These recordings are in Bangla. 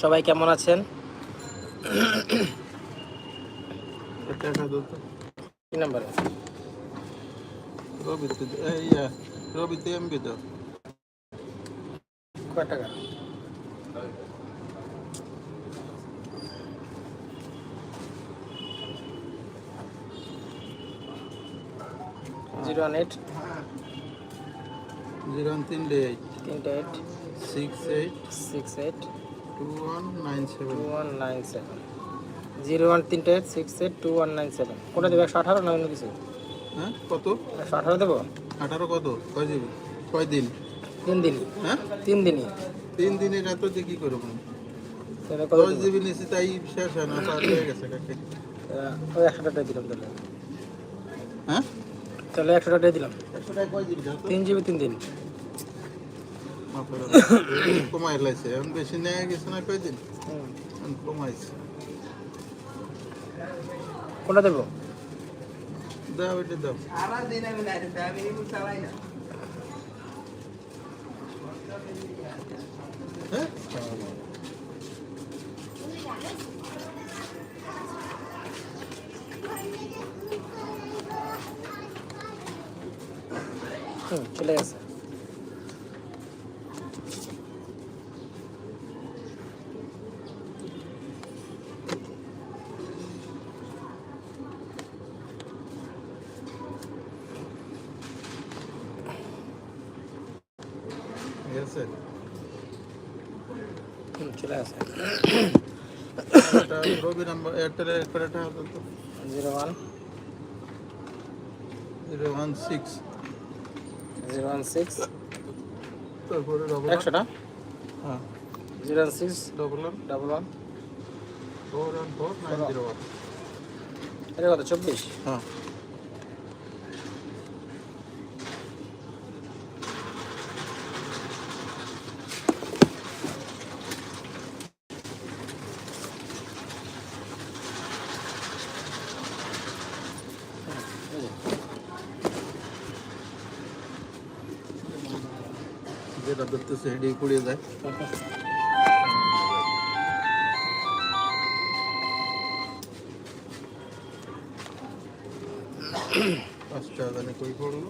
সবাই কেমন আছেন? কি নাম্বার? রবিতে এমবি কয় টাকা? Zero one eight? Zero one তিনটে এইট। তিনটে eight. Six eight. Six eight. Zero one তিনটে six eight two one nine seven কোনটা দেবো? একশো আঠারো না অন্য কিছু? হ্যাঁ কত? একশো আঠারো দেবো? আঠারো কত? কয় জিবি কয় দিন? তিন দিন। হ্যাঁ? তিন দিনই। তিন দিনের এত দিয়ে কী করব? দশ জিবি নিয়েছি তাই শেষ হয় না পার হয়ে গেছে কাকে? ওই একশো টাকা দিলাম তাহলে। হ্যাঁ? তাহলে একশো টাকা দিলাম। একশো টাকা কয় জিবি তিন জিবি তিন দিন। কমাই লাইছে এখন বেশি নেওয়া গেছে না কয় দিন হুম। এখন কমাইছে। কোনটা দেবো? দাও এটা দাও। হ্যাঁ? চলে গেছে ঠিক আছে হুম চলে গেছে এটা রবি নাম্বার এয়ারটেলের একটা zero one. Zero one six. Zero one six. তারপরে ডবল একশোটা? হ্যাঁ। Zero one six. Double one double one four one four nine zero one এটা কত? চব্বিশ? হ্যাঁ এই যে। যেটা ধরতেছে হেডে পড়ে যায়। পাঁচটা জানে কই পড়ল?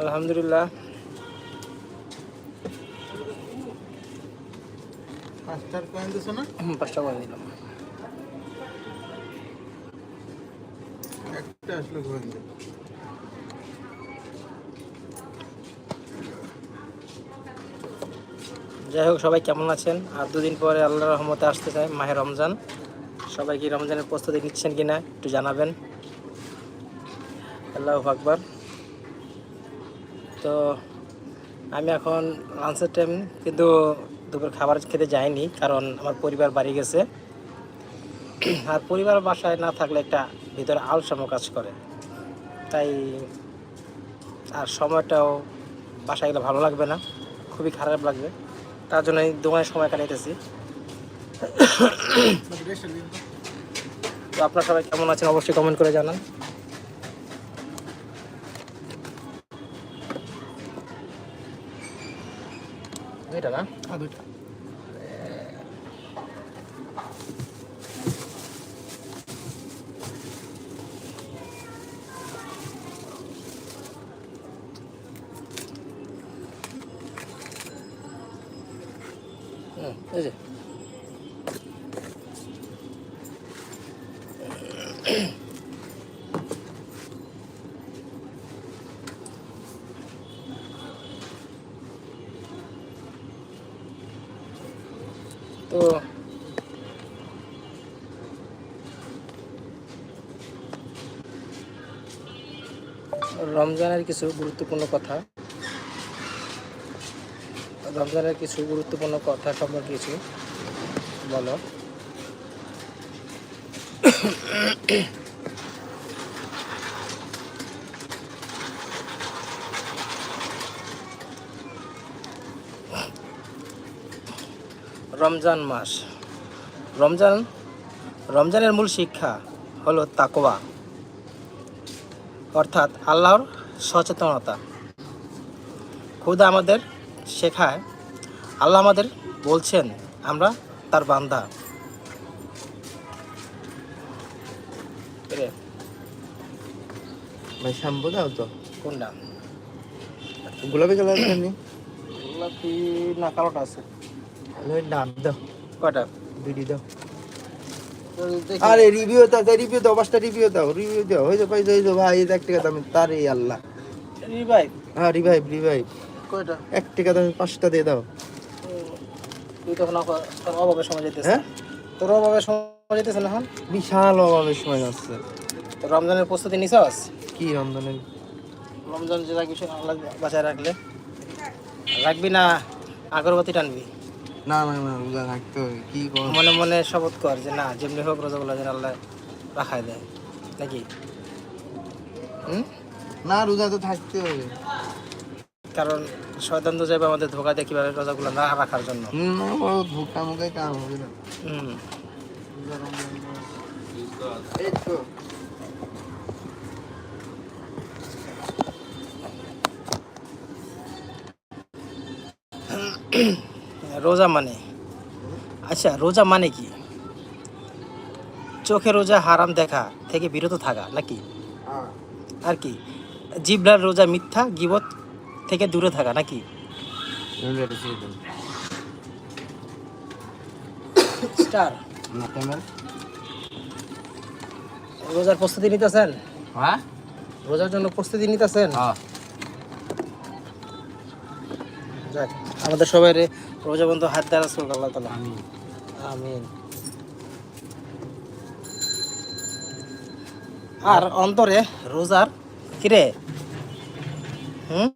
আলহামদুলিল্লাহ। পাঁচটার কয়েন দিছে না? পাঁচটা করে দিলাম। একটা আসলে কয়েন দেয় যাই হোক, সবাই কেমন আছেন? আর দুদিন পরে আল্লাহ রহমতে আসতে চাই মাহে রমজান। সবাই কি রমজানের প্রস্তুতি নিচ্ছেন কিনা একটু জানাবেন। আল্লাহ আকবর। তো আমি এখন লাঞ্চের টাইম কিন্তু দুপুর খাবার খেতে যাইনি, কারণ আমার পরিবার বাড়ি গেছে। আর পরিবার বাসায় না থাকলে একটা ভিতরে আলসামো কাজ করে। তাই আর সময়টাও বাসায় গেলে ভালো লাগবে না, খুবই খারাপ লাগবে। তার জন্য এই দোকানে সময় কাটাইতেছি। তো আপনারা সবাই কেমন আছেন অবশ্যই কমেন্ট করে জানান। দুইটা না? হ্যাঁ দুইটা হুম, এই যে তো রমজানের কিছু গুরুত্বপূর্ণ কথা। রমজানের কিছু গুরুত্বপূর্ণ কথা সম্পর্কে কিছু বলো। রমজান মাস। রমজান, রমজানের মূল শিক্ষা হলো তাকওয়া। অর্থাৎ আল্লাহর সচেতনতা। খুদা আমাদের শেখায়। আল্লাহ আমাদের বলছেন আমরা তার বান্দা। এরে, ভাই শ্যাম্পু দাও তো। কোনটা? গোলাপি কালার জানি গোলাপি না কালোটা আছে। ওই ডাব দাও। কয়টা? বিডি দাও। আরে রিভিউ দাও রিভিউ দাও পাঁচটা রিভিউ দাও রিভিউ দাও। হয়ে পাইছো হয়ে ভাই এই এক টাকা দাম তারে আল্লাহ। রিভাইভ হ্যাঁ রিভাইভ রিভাইভ কয়টা? এক টাকা দামে পাঁচটা দিয়ে দাও। তুই তখন অভাবের সময় যেতেছে। হ্যাঁ? তোর অভাবের সময় যেতেছে না এখন? বিশাল অভাবের সময় যাচ্ছে। তো রমজানের প্রস্তুতি নিছস? কি রমজানের? রমজান যে রাখবি সে আল্লাহ বাঁচায় রাখলে। রাখবি না আগরবাতি টানবি। না না না রোজা রাখতে হবে। কি কর? মনে মনে শপথ কর যে না যেমনি হোক রোজাগুলো যেন আল্লাহ রাখায় দেয়। নাকি? হুম? না রোজা তো থাকতে হবে। কারণ শয়তান তো যাবে আমাদের ধোকা দিয়ে কীভাবে রোজাগুলো না রাখার জন্য। ধোকা মুখে কাম হবে না। হুম। এই তো রোজা মানে? আচ্ছা রোজা মানে কি? চোখে রোজা হারাম দেখা থেকে বিরত থাকা নাকি? হ্যাঁ। আর কি? জিবলার রোজা মিথ্যা গিবত থেকে দূরে থাকা নাকি? স্টার। রোজার প্রস্তুতি নিতেছেন? হ্যাঁ। রোজার জন্য প্রস্তুতি নিতেছেন? হ্যাঁ। যাক আমাদের সবাই রোজা বন্ধ হাত দ্বারা সুখ আল্লাহ তালা আমি আমিন। আর অন্তরে রোজার কিরে? হুম?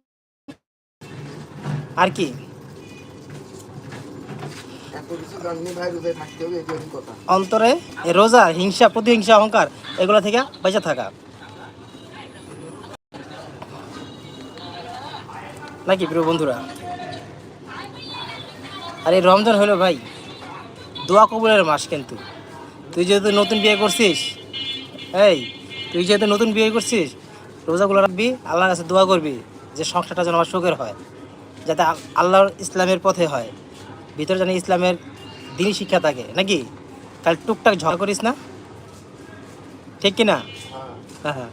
আর কি? এত কিছু জানি ভাই রোজায় থাকতে হবে এই কথা। অন্তরে রোজা হিংসা প্রতিহিংসা অহংকার এগুলো থেকে বেঁচে থাকা। নাকি প্রিয় বন্ধুরা? আর এই রমজান হলো ভাই দোয়া কবুলের মাস কিন্তু। তুই যেহেতু নতুন বিয়ে করছিস এই তুই যেহেতু নতুন বিয়ে করছিস রোজাগুলো রাখবি আল্লাহর কাছে দোয়া করবি যে সংসারটা যেন আমার সুখের হয় যাতে আল্লাহর ইসলামের পথে হয়। ভিতরে যেন ইসলামের দিনই শিক্ষা থাকে নাকি? তাহলে টুকটাক ঝগড়া করিস না? ঠিক কি না হ্যাঁ। হ্যাঁ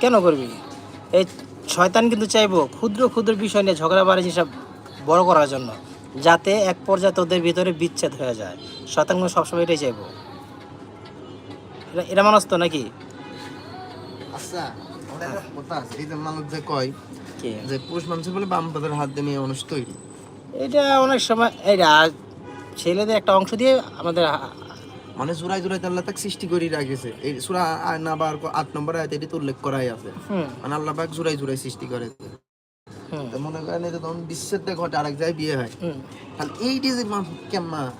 কেন করবি? এই শয়তান কিন্তু চাইব ক্ষুদ্র ক্ষুদ্র বিষয় নিয়ে ঝগড়া বাড়ি সব বড় করার জন্য যাতে এক পর্যায়ে তোদের ভিতরে বিচ্ছেদ হয়ে যায়। শয়তান কিন্তু সবসময় এটাই চাইব। এরা মানুষ তো নাকি? আচ্ছা যে মানুষ যে কয় কি? যে পুরুষ মানুষের বলে বাম হাত দিয়ে মেয়ে মানুষ তৈরি। এটা অনেক সময় ছেলেদের একটা অংশ দিয়ে আমাদের মানে জোড়াই জোড়াই আল্লাহ তাক সৃষ্টি করে রাখেছে। এই সুরা না বার আট নম্বর আয়াত এটি তো উল্লেখ করাই আছে। হুম। মানে আল্লাহ পাক জোড়াই জোড়াই সৃষ্টি করে। মনে করেন যে তখন বিচ্ছেদটা ঘটে আরেক জায়গায় বিয়ে হয়। হুম। তাহলে এইটি যে মা- কেম্মা?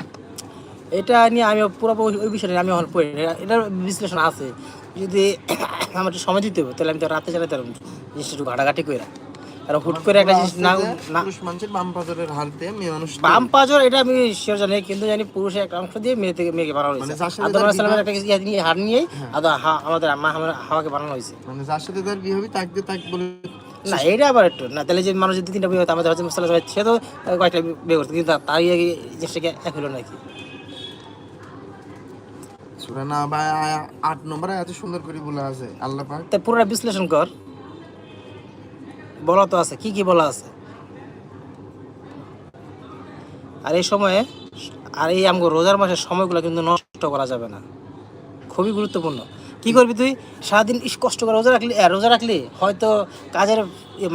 এটা নিয়ে আমি পুরো ওই বিষয়টা আমি এটা- এটার বিশ্লেষণ আছে। যদি আমার একটু সময় দিতে হবে তাহলে আমি তো রাতে চালাতে পারব। জিনিসটা একটু ঘাটাঘাটি করে আর হুট করে একটা জিনিস না না পুরুষ মানুষের বাম হাত দিয়ে মেয়ে মানুষ বাম পাজর এটা আমি শিওর জানি কিন্তু জানি পুরুষের একটা অংশ দিয়ে মেয়ে থেকে মেয়েকে বানানো মানে হয়েছে আদম তার আলাইসালামের একটা ইয়ে নিয়ে হার নিয়েই হ্যাঁ। আদম আমাদের মা আমরা- হাওয়াকে বানানো হয়েছে। মানে যার সাথে তার বিয়ে হবে তাকে তাকে বলে না এটা আবার একটু না তাহলে যে মানুষ যদি তিনটা বিয়ে হতো আমাদের হচ্ছে মুসাল্লাহ সে তো কয়েকটা বিয়ে করতো কিন্তু তার ইয়ে জিনিসটাকে এক হলো নাকি? সুরা না বা আট নম্বরে এত সুন্দর করে বলা আছে আল্লাহ পাক। তা পুরোটা বিশ্লেষণ কর। বলা তো আছে, কি কি বলা আছে? আর এই সময়ে, আর এই আমগো রোজার মাসের সময়গুলো কিন্তু নষ্ট করা যাবে না। খুবই গুরুত্বপূর্ণ। কি করবি তুই? সারাদিন কষ্ট করে রোজা রাখলি রোজা রাখলি? হয়তো কাজের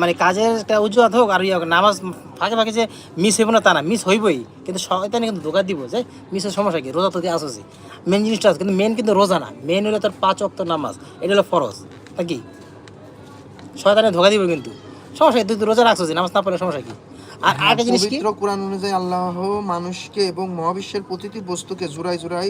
মানে কাজের একটা অজুহাত হোক, আর নামাজ ফাঁকে ফাঁকে যে মিস হইব না তা না মিস হইবই। কিন্তু শয়তানে কিন্তু ধোকা দিব যে মিসের সমস্যা কি? রোজা তো দিয়ে আসছি। মেন জিনিসটা আছে, কিন্তু মেন কিন্তু রোজা না। মেন হলো তোর পাঁচ অক্ত নামাজ, এটা হলো ফরজ, নাকি? শয়তানে ধোকা দিব কিন্তু। সমস্যা? তুই তো রোজা রাখছিস নামাজ না পড়লে সমস্যা কি? আর আরেকটা জিনিস কি? পবিত্র কোরআন অনুযায়ী আল্লাহ মানুষকে এবং মহাবিশ্বের প্রতিটি বস্তুকে জোড়াই জোড়াই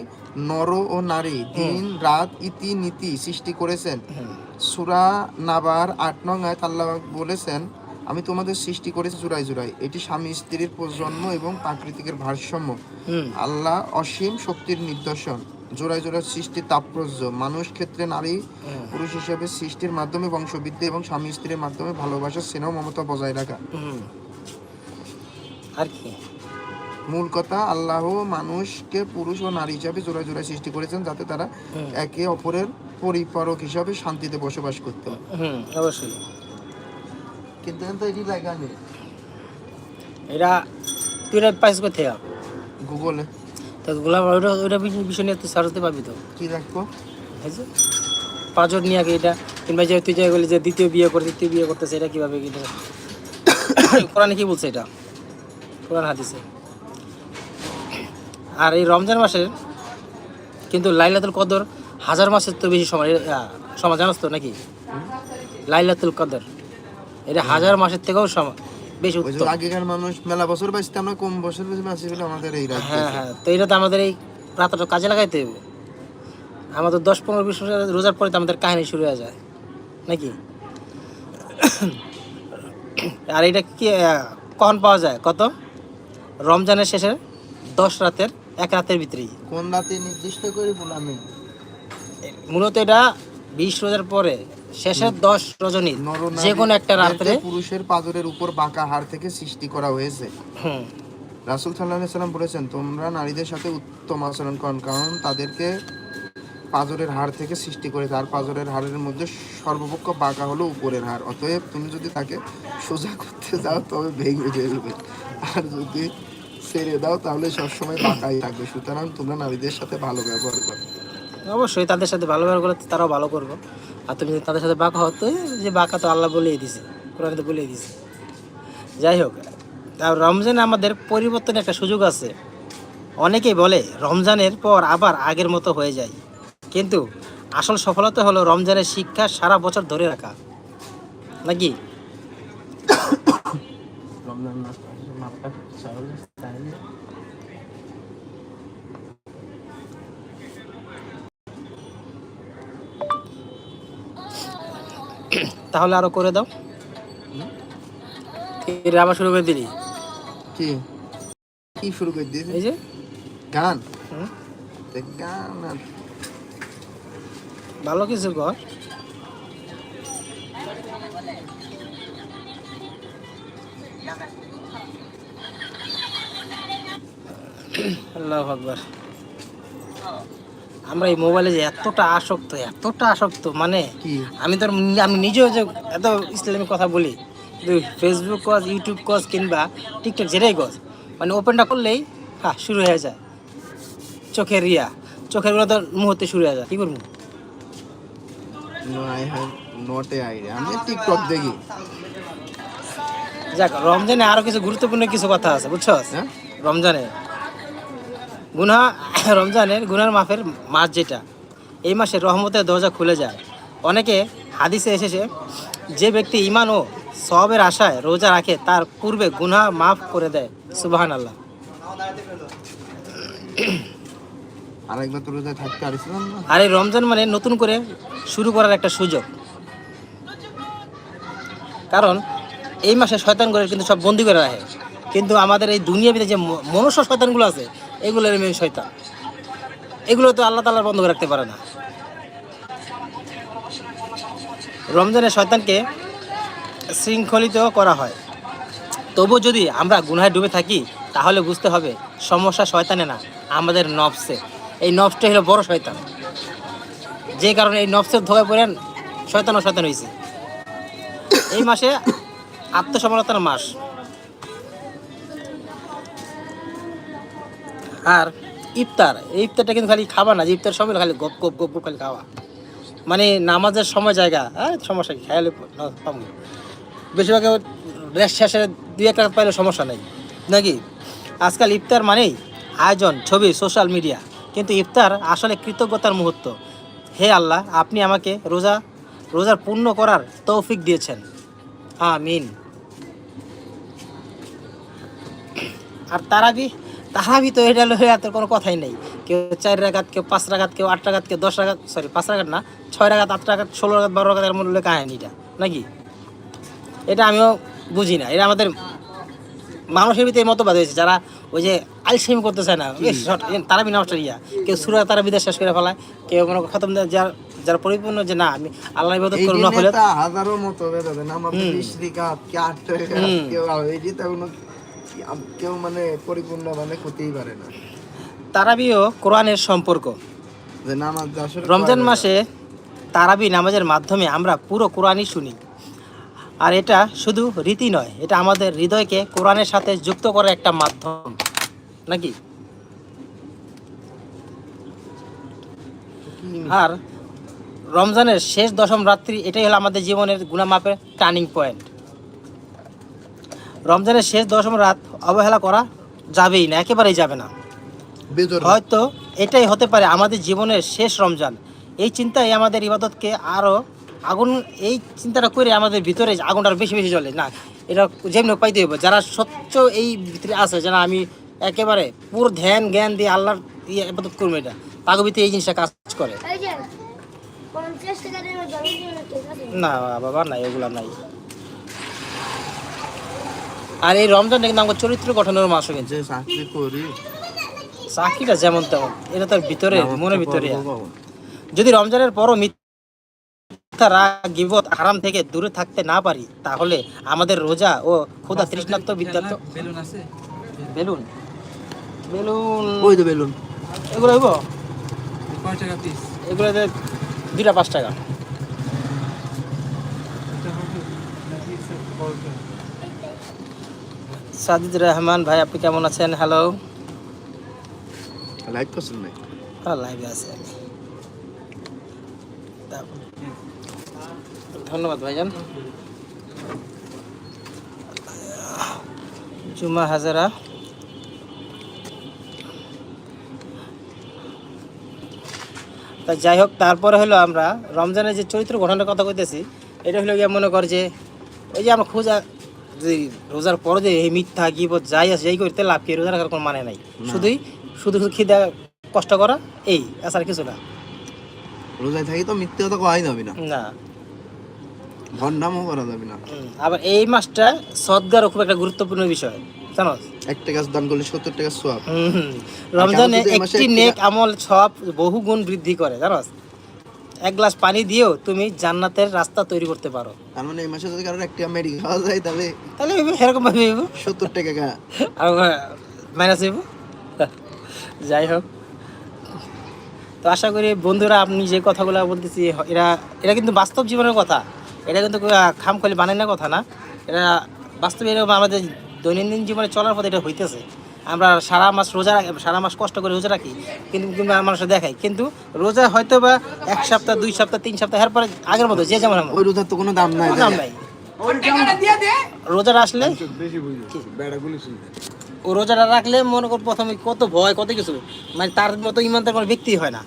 নর ও নারী দিন রাত ইতি নীতি সৃষ্টি করেছেন। হুম, সুরা নাবার আট নং আয়াত আল্লাহ বলেছেন আমি তোমাদের সৃষ্টি করেছি জোড়াই জোড়াই এটি স্বামী স্ত্রীর প্রজন্ম এবং প্রাকৃতিকের ভারসাম্য। আল্লাহ অসীম শক্তির নিদর্শন। জোড়ায় জোড়ায় সৃষ্টির তাৎপর্য। মানুষ ক্ষেত্রে নারী পুরুষ হিসেবে সৃষ্টির মাধ্যমে বংশবৃদ্ধি এবং স্বামী স্ত্রীর মাধ্যমে ভালোবাসা স্নেহ মমতা বজায় রাখা। আর কি? মূল কথা আল্লাহ মানুষকে পুরুষ ও নারী হিসাবে জোড়ায় জোড়ায় সৃষ্টি করেছেন যাতে তারা একে অপরের পরিপূরক হিসাবে শান্তিতে বসবাস করতে অবশ্যই। কিন্তু তো এটি জায়গা নেই। এটা তুই পাইস কোথায়? গুগলে। তো গোলাপ ওইটা ওইটা বিষয়- বিষয় নিয়ে তুই পারবি তো। কি রাখব? এই নিয়ে এটা কিংবা যে তুই যে বলি যে দ্বিতীয় বিয়ে করে বিয়ে করতেছে এটা কীভাবে কি কোরআনে কি বলছে এটা? কোরআন হাদিসে। আর এই রমজান মাসের কিন্তু লাইলাতুল কদর হাজার মাসের তো বেশি সময় সময় জানাস তো নাকি? লাইলাতুল কদর। এটা হাজার মাসের থেকেও সময় বেশি উত্তম। আগেকার মানুষ মেলা বছর বাঁচতে আমরা কম বছর বেশি বাঁচি বলে আমাদের এই রাজ্য। হ্যাঁ হ্যাঁ তো এটা তো আমাদের এই রাতটা কাজে লাগাইতে হবে আমাদের দশ পনেরো বিশ রোজার পরে তো আমাদের কাহিনী শুরু হয়ে যায় নাকি? আর এটা কি কখন পাওয়া যায় কত? রমজানের শেষে দশ রাতের এক রাতের ভিতরেই। কোন রাতে নির্দিষ্ট করে বললাম আমি? মূলত এটা বিশ রোজার পরে শেষের দশ রজনী যে কোনো একটা রাত্রে। পুরুষের পাজরের উপর বাঁকা হাড় থেকে সৃষ্টি করা হয়েছে। রাসুল সাল্লাহ সাল্লাম বলেছেন তোমরা নারীদের সাথে উত্তম আচরণ করন কারণ তাদেরকে পাজরের হাড় থেকে সৃষ্টি করে তার পাজরের হাড়ের মধ্যে সর্বপক্ষ বাঁকা হলো উপরের হাড় অতএব তুমি যদি তাকে সোজা করতে যাও তবে ভেঙে যাবে আর যদি ছেড়ে দাও তাহলে সবসময় বাঁকাই থাকবে। সুতরাং তোমরা নারীদের সাথে ভালো ব্যবহার করো। অবশ্যই তাদের সাথে ভালো ব্যবহার করলে তারাও ভালো করব। আর তুমি যদি তাদের সাথে বাঁকা হতো যে বাঁকা তো আল্লাহ বলেই দিছে, কোরআন তো বলেই দিছে। যাই হোক, আর রমজানে আমাদের পরিবর্তনের একটা সুযোগ আছে। অনেকেই বলে রমজানের পর আবার আগের মতো হয়ে যায়। কিন্তু আসল সফলতা হলো রমজানের শিক্ষা সারা বছর ধরে রাখা। নাকি? রমজান তাহলে আরও করে দাও। আবার শুরু করে দিলি। কি? কি শুরু করে দিয়েছে এই যে। গান? গান ভালো কিছু কর। আল্লাহ আকবার। আমরা এই মোবাইলে যে এতটা আসক্ত এতটা আসক্ত মানে আমি তো আমি নিজেও যে এত ইসলামিক কথা বলি ফেসবুক কজ ইউটিউব কজ কিংবা টিকটক যেটাই কজ মানে ওপেনটা করলেই হ্যাঁ শুরু হয়ে যায়। চোখের রিয়া চোখেরগুলো তো মুহূর্তে শুরু হয়ে যায়। কি করব? আমি টিকটক দেখি। যাক রমজানে আরও কিছু গুরুত্বপূর্ণ কিছু কথা আছে বুঝছ হ্যাঁ? রমজানে গুনা রমজানের গুনার মাফের মাস যেটা এই মাসে রহমতের দরজা খুলে যায়। অনেকে হাদিসে এসেছে যে ব্যক্তি ইমান ও সবের আশায় রোজা রাখে তার পূর্বে গুনাহ মাফ করে দেয়। সুবাহান আল্লাহ। আর এই রমজান মানে নতুন করে শুরু করার একটা সুযোগ। কারণ এই মাসে শয়তান করে কিন্তু সব বন্দি করে রাখে। কিন্তু আমাদের এই দুনিয়া ভিতরে যে মনুষ্য শয়তানগুলো আছে এগুলোর মেন শয়তান। এগুলো তো আল্লাহ তাল্লাহ বন্ধ রাখতে পারে না। রমজানে শয়তানকে শৃঙ্খলিত করা হয়। তবু যদি আমরা গুনায় ডুবে থাকি, তাহলে বুঝতে হবে সমস্যা শয়তানে না, আমাদের নফসে। এই নফসটা হলো বড় শয়তান। যে কারণে এই নফসের ধোয়া পড়েন শয়তান ও শয়তান হয়েছে এই মাসে আত্মসমালোচনার মাস। আর ইফতার ইফতারটা কিন্তু খালি খাবা না ইফতার সময় খালি গপ গপ গপ খালি খাওয়া। মানে নামাজের সময় জায়গা হ্যাঁ সমস্যা কি খাইলে পাবো বেশিরভাগ রেস্ট শেষে দুই এক রাত পাইলে সমস্যা নেই। নাকি? আজকাল ইফতার মানেই আয়োজন, ছবি সোশ্যাল মিডিয়া কিন্তু ইফতার আসলে কৃতজ্ঞতার মুহূর্ত। হে আল্লাহ, আপনি আমাকে রোজা রোজার পূর্ণ করার তৌফিক দিয়েছেন। আমিন। আর তারাবি তারাবি তো এটা লইয়া তোর কোনো কথাই নেই। কেউ চার রাগাত কেউ পাঁচ রাগাত কেউ আট রাগাত কেউ দশ রাগাত সরি পাঁচ রাগাত না ছয় রাগাত আট রাগাত ষোলো রাগাত বারো রাগাতের মূল্য কাহিনীটা নাকি? এটা আমিও বুঝি না এটা আমাদের মানুষের ভিতরে মতবাদ হয়েছে যারা ওই যে আলসেমি করতে চায় না তারা বিনা ইয়া। কেউ সুরা তারা বিদেশ শেষ করে ফেলায় কেউ মনে খতম দেয়, যার যারা পরিপূর্ণ যে না আমি আল্লাহ ইবাদত না হলে হাজারো মতভেদ আছে না রিকাত কে কেউ যে কোনো কেউ মানে পরিপূর্ণ মানে করতেই পারে না। তারাবিও কোরআনের সম্পর্ক। যে নামাজ আসলে রমজান মাসে তারাবি নামাজের মাধ্যমে আমরা পুরো কোরআনই শুনি। আর এটা শুধু রীতি নয় এটা আমাদের হৃদয়কে কোরআনের সাথে যুক্ত করার একটা মাধ্যম নাকি? আর রমজানের শেষ দশম রাত্রি এটাই হলো আমাদের জীবনের গুণামাপের টার্নিং পয়েন্ট রমজানের শেষ দশম রাত অবহেলা করা যাবেই না একেবারেই যাবে না। হয়তো এটাই হতে পারে আমাদের জীবনের শেষ রমজান। এই চিন্তাই আমাদের ইবাদতকে আরও আগুন এই চিন্তাটা করে আমাদের ভিতরে আগুনটা আরও বেশি বেশি জ্বলে। না এটা যেমনি পাইতে হবে যারা সচ্চ এই ভিতরে আছে যারা আমি একেবারে পুরো ধ্যান জ্ঞান দিয়ে আল্লাহর ইয়ে ইবাদত করব এটা ভিতরে এই জিনিসটা কাজ করে। না বাবা নাই এগুলো নাই। আর এই রমজান কিন্তু আমাকে চরিত্র গঠনের মাসও কিন্তু চাকরি করি। চাকরিটা যেমন তেমন এটা তার ভিতরে মনের ভিতরে। যদি রমজানের পরও মিথ্যা রাগ গিবত হারাম থেকে দূরে থাকতে না পারি তাহলে আমাদের রোজা ও ক্ষুধা তৃষ্ণার্ত বিদ্যার্থ বেলুন আছে? বেলুন। বেলুন। ওই তো বেলুন। এগুলো হইব? এগুলো দুইটা পাঁচ টাকা। সাজিদ রহমান ভাই আপনি কেমন আছেন? হ্যালো লাইক করছেন নাই হ্যাঁ লাইভে আছে আমি। ধন্যবাদ ভাইজান। জুমা হাজারা। তা যাই হোক তারপরে হলো আমরা রমজানের যে চরিত্র গঠনের কথা কইতেছি এটা হলো গিয়ে মনে কর যে ওই যে আমরা খোঁজা যে রোজার পরে যে এই মিথ্যা গিবত যাই আছে যাই করতে লাভ কি? রোজা রাখার কোনো মানে নাই। শুধুই শুধু শুধু খিদা কষ্ট করা এই এছাড়া কিছু না। রোজায় থাকি তো মিথ্যে কথা যাবে না। না। ভণ্ডামও করা যাবে না। আবার এই মাসটা সদ্গারও খুব একটা গুরুত্বপূর্ণ বিষয় জানো? একটা গাছ দান করলে সত্তর টাকা সোয়াব। রমজানে একটি নেক আমল সব বহু গুণ বৃদ্ধি করে জানো? এক গ্লাস পানি দিয়েও তুমি জান্নাতের রাস্তা তৈরি করতে পারো। তার মানে এই মাসে যদি কারোর একটা মেডি খাওয়া যায় তাহলে তাহলে এরকম ভাবে। সত্তর টাকা আর মাইনাস হইব। যাই হোক। তো আশা করি বন্ধুরা আপনি যে কথাগুলো বলতেছি এরা এটা কিন্তু বাস্তব জীবনের কথা। এটা কিন্তু খাম খালি বানানোর কথা না। এটা বাস্তবে এরকম আমাদের দৈনন্দিন জীবনে চলার পথে এটা হইতেছে। আমরা সারা মাস রোজা রাখি সারা মাস কষ্ট করে রোজা রাখি কিন্তু কিংবা মানুষের দেখাই কিন্তু রোজা হয়তো বা এক সপ্তাহ দুই সপ্তাহ তিন সপ্তাহ এরপরে আগের মতো যে যেমন ওই রোজার তো কোনো দাম নাই। দাম নাই। রোজাটা আসলে ও রোজাটা রাখলে মনে কর প্রথমে কত ভয় কত কিছু মানে তার মতো ইমানদার কোনো ব্যক্তি হয় না।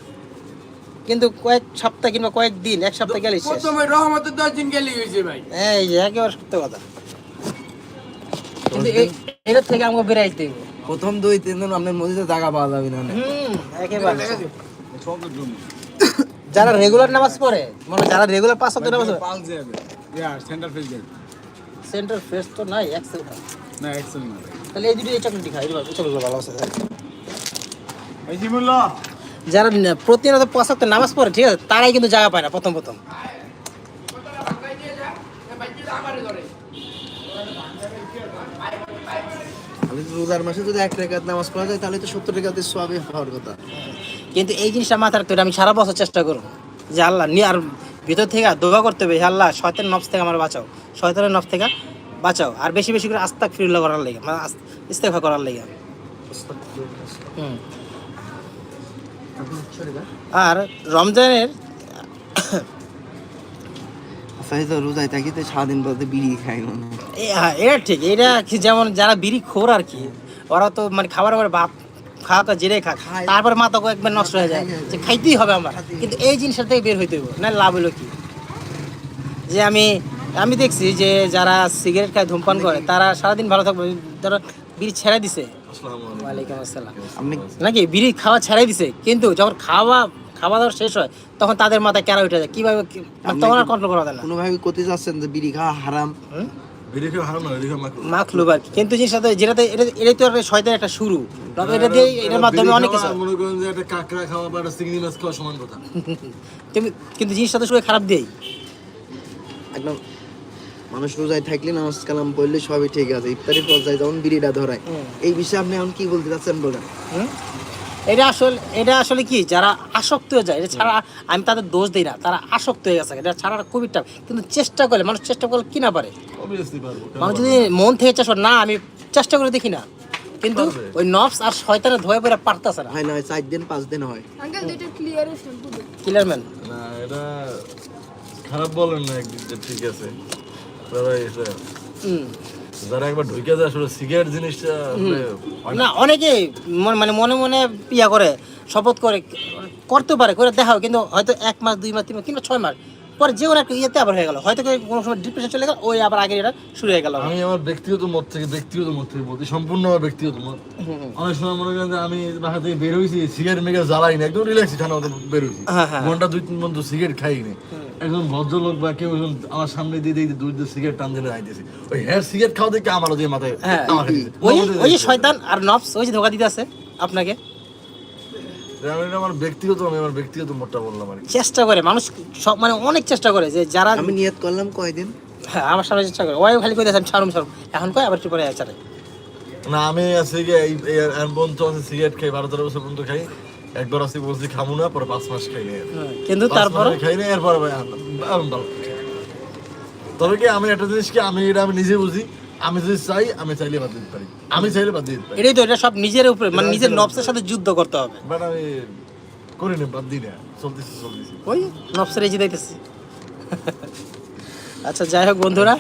কিন্তু কয়েক সপ্তাহ কিংবা কয়েক দিন এক সপ্তাহ গেলে শেষ। প্রথমে রহমতের দশ দিন গেলে ভাই। এই যে একেবারে সত্য কথা। কিন্তু এটার থেকে আমাকে বেরাইতে। প্রথম দুই তিন দিন আপনার মধ্যে টাকা পাওয়া যাবে না। একেবারে। যারা রেগুলার নামাজ পড়ে মানে যারা রেগুলার পাঁচ সপ্তাহ নামাজ সেন্টার ফেস সেন্টার তো নাই এক্সেল না এক্সেল না। তাহলে এই দুটো এই চকলেটটি খাই এই চকলেট ভালো আছে। এই জিমুল্লাহ। যারা প্রতিনিয়ত পাঁচ সপ্তাহ নামাজ পড়ে ঠিক আছে তারাই কিন্তু জায়গা পায় না প্রথম প্রথম। রোজার মাসে যদি এক রেখাত নামাজ পড়া যায় তাহলে তো সত্তর টাকাতে সোয়াবে হওয়ার কথা। কিন্তু এই জিনিসটা মাথায় রাখতে আমি সারা বছর চেষ্টা করব যে আল্লাহ নিয়ে আর ভিতর থেকে দোয়া করতে হবে আল্লাহ শয়তানের নফস থেকে আমার বাঁচাও শয়তানের নফস থেকে বাঁচাও আর বেশি বেশি করে আস্তাক ফিরুল্লাহ করার লেগে মানে ইস্তেফা করার লেগে। হুম আর রমজানের আচ্ছা রোজায় থাকি তো সারাদিন বাদে বিড়ি খাই মনে এ- হ্যাঁ এটা ঠিক। এটা কি যেমন যারা বিড়ি খোর আর কি ওরা তো মানে খাবার পরে বাপ খাওয়া তো জেরে খা খায়। তারপরে মাথা একবার নষ্ট হয়ে যায়। যে খাইতেই হবে আমার। কিন্তু এই জিনিসটা থেকে বের হইতে হবে না লাভ হলো কি? যে আমি আমি দেখছি যে যারা সিগারেট খায় ধূমপান করে তারা সারাদিন ভালো থাকবে। ধরো বিড়ি ছেড়ে দিছে। ওয়ালাইকুম আসসালাম। নাকি বিড়ি খাওয়া ছেড়ে দিছে কিন্তু যখন খাওয়া খাওয়া দাওয়া শেষ হয় তখন তাদের মাথায় কেন উঠে যায়? কীভাবে মানে তখন আর কন্ট্রোল করা যায় না। কোনোভাবে করতে যাচ্ছেন যে বিড়ি খাওয়া হারাম? মাখলুব আর কিন্তু জিনিসটা যেটাতে এটা তো একটা শয়তানের একটা শুরু। তবে এটা দিয়ে এটার মাধ্যমে অনেক কিছু। মনে করেন যে একটা কাঁকড়া খাওয়া বা একটা চিংড়ি মাছ খাওয়া সমান কথা। তুমি কিন্তু জিনিসটা তো শুরু খারাপ একদম। মানুষ রোজায় থাকলে নামাজ কালাম পড়লে সবই ঠিক আছে। ইফতারের পর্যায়ে যখন বিড়িটা ধরায়। এই বিষয়ে আপনি এখন কি বলতে চাচ্ছেন বলেন? এটা আসলে এটা আসলে কি? যারা আসক্ত হয়ে যায়। এটা ছাড়া আমি তাদের দোষ দিই না। তারা আসক্ত হয়ে গেছে। এটা ছাড়া খুবই টাফ কিন্তু চেষ্টা করলে মানুষ চেষ্টা করলে কি না পারে? মানুষ যদি মন থেকে চেষ্টা না আমি চেষ্টা করে দেখি না। কিন্তু ওই নফস আর শয়তানের ধোয়া পড়ে পারতাছে না। হয় না হয় চার দিন পাঁচ দিন হয়। আঙ্কেল দুইটা ক্লিয়ার শ্যাম্পু ক্লিয়ার ম্যান না এটা খারাপ বলেন না একদিক দিয়ে ঠিক আছে। তবে এটা যারা একবার ঢুকে যায় আসলে সিগারেট জিনিসটা না। অনেকে মনে- মানে মনে মনে ইয়া করে শপথ করে। করতে পারে করে দেখাও কিন্তু হয়তো এক মাস দুই মাস তিন মাস কিংবা ছয় মাস পরে যে কোনো একটা ইয়েতে আবার হয়ে গেল। হয়তো কোনো সময় ডিপ্রেশন চলে গেল ওই আবার আগে এটা শুরু হয়ে গেল। আমি আমার ব্যক্তিগত মত থেকে ব্যক্তিগত মত থেকে বলছি সম্পূর্ণ আমার ব্যক্তিগত মত। অনেক সময় মনে করেন আমি বাসা থেকে বের হয়েছি সিগারেট জ্বালাই না একদম ঠান্ডা মতো বের হয়েছি। হ্যাঁ, হ্যাঁ। ঘণ্টা দুই তিন বন্ধু সিগারেট খাই নি একজন ভদ্রলোক বা কেউ একজন আমার সামনে দিয়ে দিয়ে দুই দুই সিগারেট টান দিলে আইতেছে। ওই হ্যাঁ সিগারেট খাওয়া দেখে আমারও দিয়ে মাথায় হ্যাঁ। ওই ওই শয়তান আর নফস ওই যে ধোকা দিতে আছে আপনাকে? আমার ব্যক্তিগত আমি আমার ব্যক্তিগত মতটা বললাম আর চেষ্টা করে মানুষ সব মানে অনেক চেষ্টা করে যে যারা আমি নিয়ত করলাম কয়দিন? হ্যাঁ আমার সামনে চেষ্টা করে। ওই খালি ছাড়ুম ছাড়ুম। এখন কয় আবার না আমি আছে এই এই আছে সিগারেট খাই বারো তেরো বছর পর্যন্ত খাই। একবার আছে বলছি খামু না পরে পাঁচ মাস খাই না কিন্তু তারপর খাই না এরপর। তবে কি আমি একটা জিনিস কি আমি এটা আমি নিজে বুঝি আমি যদি চাই আমি চাইলে বাদ দিতে পারি। আমি চাইলে বাদ দিতে পারি। এটাই তো এটা সব নিজের উপরে মানে নিজের নফসের সাথে যুদ্ধ করতে হবে। বাট আমি করি না বাদ দিই না। চলতেছি চলতেছি। ওই নফসের এই জিতাইতেছি আচ্ছা যাই হোক বন্ধুরা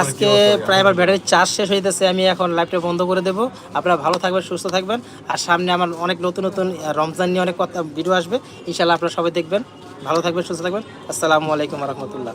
আজকে প্রায় আমার ব্যাটারি চার্জ শেষ হইতেছে আমি এখন লাইভটা বন্ধ করে দেবো। আপনারা ভালো থাকবেন সুস্থ থাকবেন। আর সামনে আমার অনেক নতুন নতুন রমজান নিয়ে অনেক কথা ভিডিও আসবে। ইনশাল্লাহ আপনারা সবাই দেখবেন। ভালো থাকবেন সুস্থ থাকবেন। আসসালামু আলাইকুম রহমতুল্লাহ।